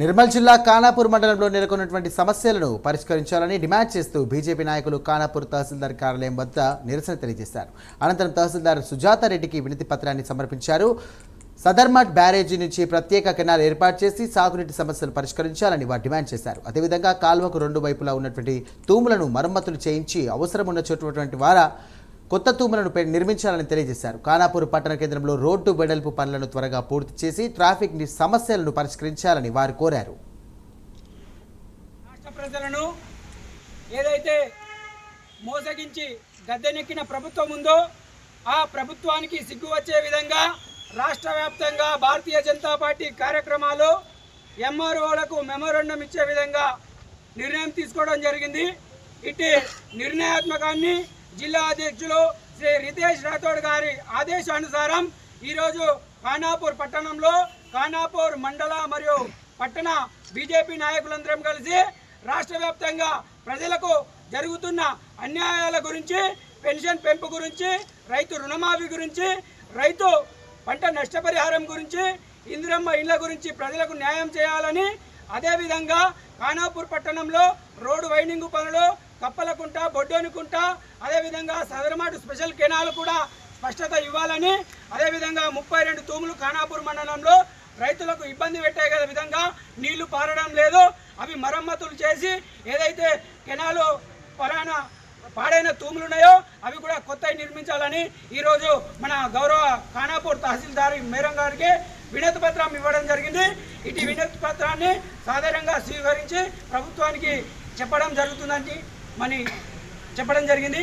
నిర్మల్ జిల్లా ఖానాపూర్ మండలంలో నెలకొన్నటువంటి సమస్యలను పరిష్కరించాలని డిమాండ్ చేస్తూ బీజేపీ నాయకులు ఖానాపూర్ తహసీల్దార్ కార్యాలయం వద్ద నిరసన తెలియజేశారు. అనంతరం తహసీల్దార్ సుజాత రెడ్డికి వినతి పత్రాన్ని సమర్పించారు. సదర్మట్ బ్యారేజీ నుంచి ప్రత్యేక కెనాల్ ఏర్పాటు చేసి సాగునీటి సమస్యలు పరిష్కరించాలని వారు డిమాండ్ చేశారు. అదేవిధంగా కాల్వకు రెండు వైపులా ఉన్నటువంటి తూములను మరమ్మతులు చేయించి అవసరం ఉన్న చోటువంటి వారా కొత్త తూములను పె- నిర్మించాలని తెలియజేశారు. ఖానాపూర్ పట్టణ కేంద్రంలో రోడ్డు వెడల్పు పనులను త్వరగా పూర్తి చేసి ట్రాఫిక్ సమస్యలను పరిష్కరించాలని వారు కోరారు. రాష్ట్ర ప్రజలను ఏదైతే మోసగించి గద్దెనెక్కిన ప్రభుత్వం ఉందో ఆ ప్రభుత్వానికి సిగ్గు వచ్చే విధంగా రాష్ట్ర వ్యాప్తంగా భారతీయ జనతా పార్టీ కార్యక్రమాలు ఎంఆర్ఓలకు మెమోరండం ఇచ్చే విధంగా నిర్ణయం తీసుకోవడం జరిగింది. ఇటు నిర్ణయాత్మకాన్ని జిల్లా అధ్యక్షులు శ్రీ రితేష్ రాథోడ్ గారి ఆదేశానుసారం ఈరోజు ఖానాపూర్ పట్టణంలో ఖానాపూర్ మండల మరియు పట్టణ బీజేపీ నాయకులందరం కలిసి రాష్ట్ర వ్యాప్తంగా ప్రజలకు జరుగుతున్న అన్యాయాల గురించి పెన్షన్ పెంపు గురించి రైతు రుణమాఫీ గురించి రైతు పంట నష్టపరిహారం గురించి ఇందిరమ్మ ఇళ్ళ గురించి ప్రజలకు న్యాయం చేయాలని అదేవిధంగా ఖానాపూర్ పట్టణంలో రోడ్డు వైండింగ్ పనులు కప్పలకుంట బొడ్డోనికుంట అదేవిధంగా సదరమాటు స్పెషల్ కెనాలు కూడా స్పష్టత ఇవ్వాలని అదేవిధంగా ముప్పై రెండు తూములు ఖానాపూర్ మండలంలో రైతులకు ఇబ్బంది పెట్టే గల విధంగా నీళ్ళు పారడం లేదు. అవి మరమ్మతులు చేసి ఏదైతే కెనాలు పలానా పాడైన తూములు ఉన్నాయో అవి కూడా కొత్తవి నిర్మించాలని ఈరోజు మన గౌరవ ఖానాపూర్ తహసీల్దార్ మేరం గారికి వినతి పత్రం ఇవ్వడం జరిగింది. ఇటు వినతి పత్రాన్ని సాధారణంగా స్వీకరించి ప్రభుత్వానికి చెప్పడం జరుగుతుందని మని చెప్పడం జరిగింది.